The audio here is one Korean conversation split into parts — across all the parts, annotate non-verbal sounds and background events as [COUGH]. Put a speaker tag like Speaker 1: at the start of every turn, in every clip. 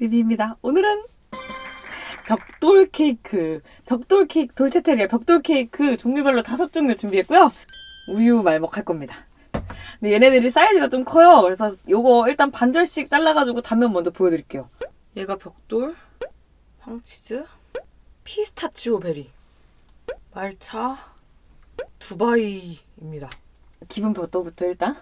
Speaker 1: 리뷰입니다. 오늘은 벽돌 케이크, 벽돌 케이크, 돌체테리아 벽돌 케이크 종류별로 다섯 종류 준비했고요. 우유 말먹 할 겁니다. 근데 얘네들이 사이즈가 좀 커요. 그래서 요거 일단 반절씩 잘라가지고 단면 먼저 보여드릴게요. 얘가 벽돌, 황치즈, 피스타치오 베리, 말차, 두바이입니다. 기본 벽돌부터 일단.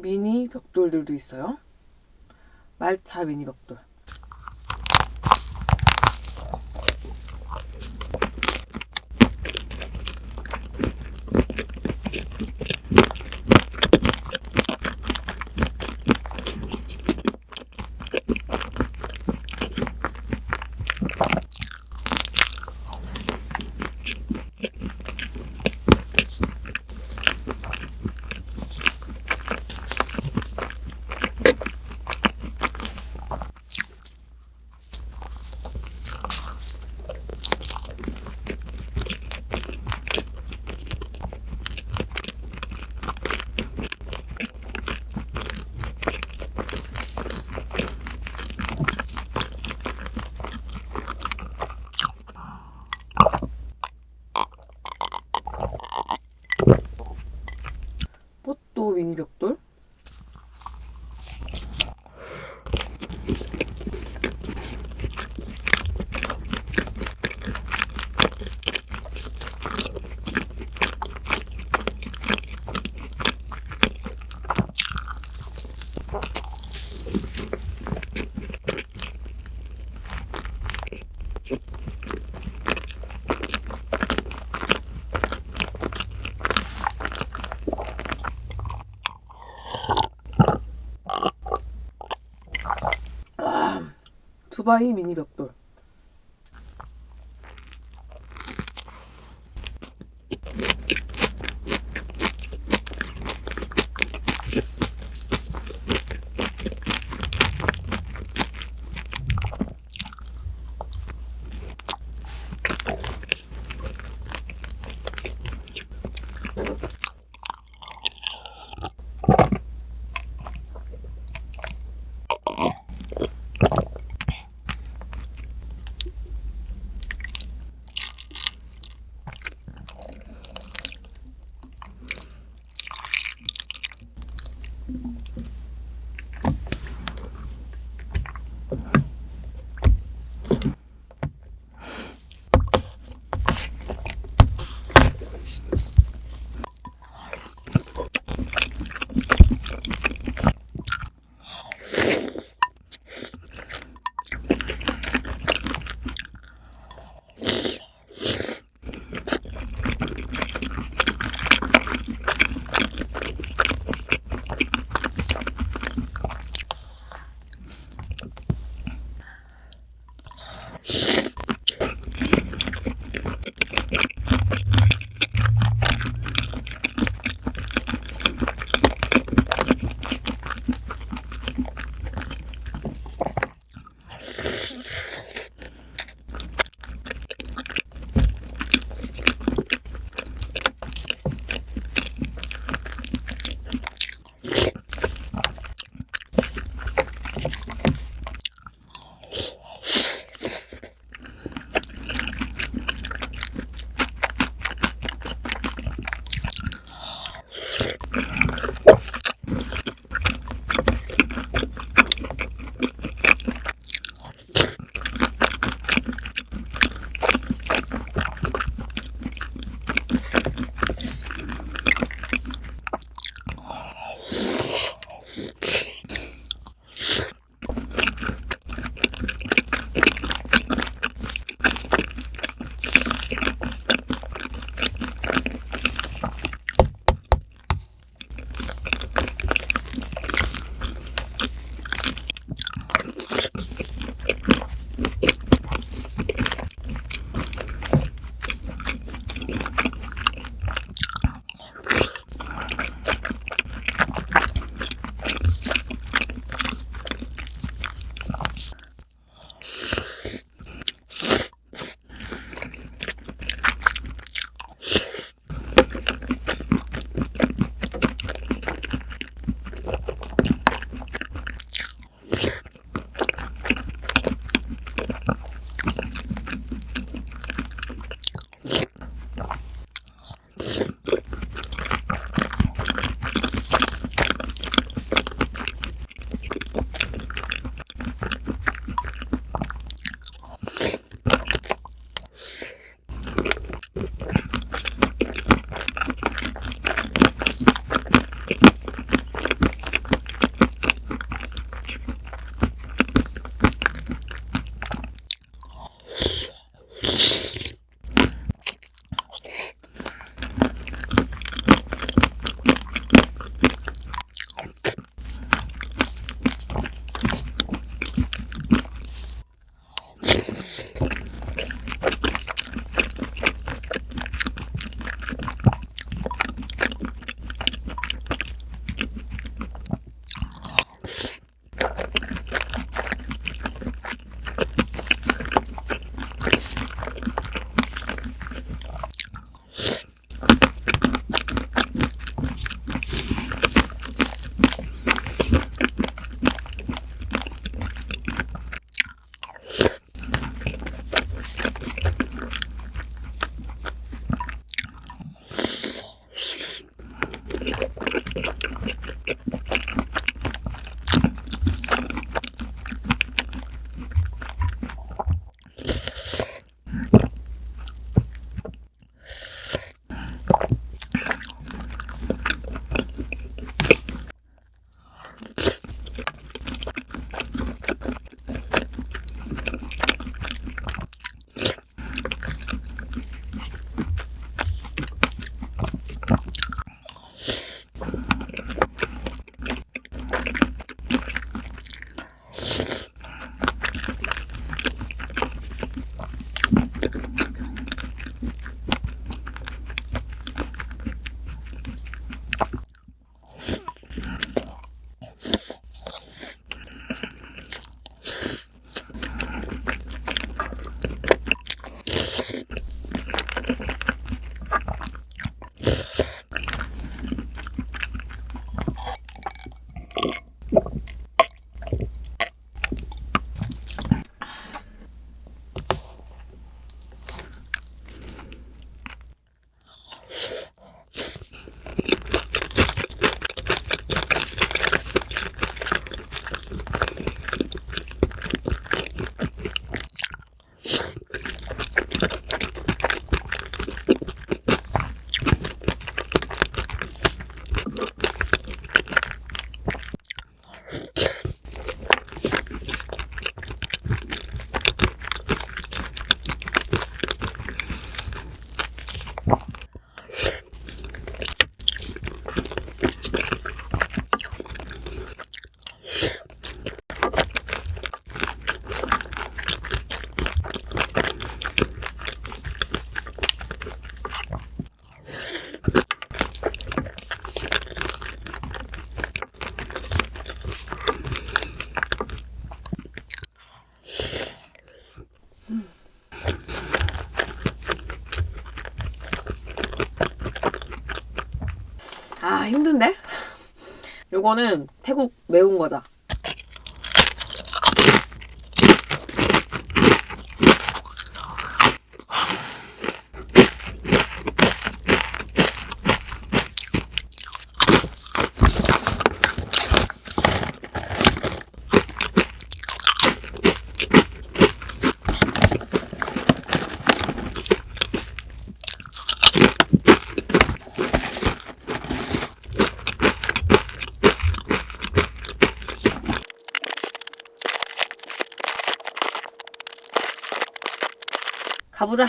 Speaker 1: 미니 벽돌들도 있어요. 말차 미니 벽돌. 미니 벽돌. 두바이 미니 벽 아 힘든데? 요거는 태국 매운 거자. 가보자.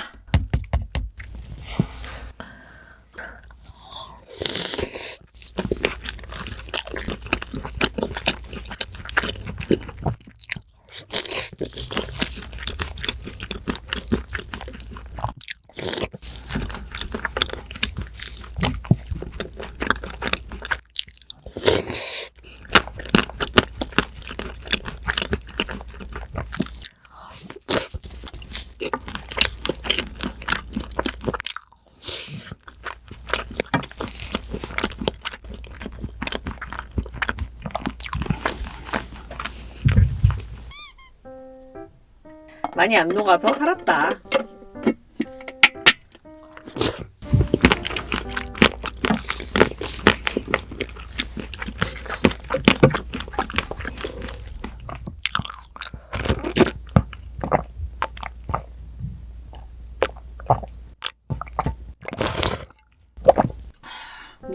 Speaker 1: 많이 안 녹아서 살았다.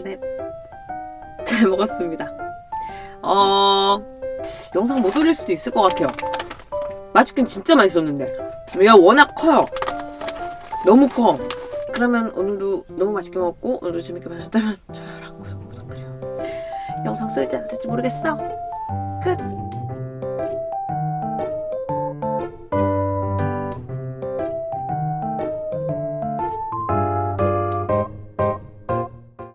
Speaker 1: 네. [LAUGHS] 잘 먹었습니다. 어, 영상 못 올릴 수도 있을 것 같아요. 맛있긴 진짜 맛있었는데. 얘가 워낙 커요. 너무 커. 그러면 오늘도 너무 맛있게 먹었고, 오늘도 재밌게 보셨다면 좋아요랑 구독 부탁드려요. 영상 쓸지 안 쓸지 모르겠어. 끝.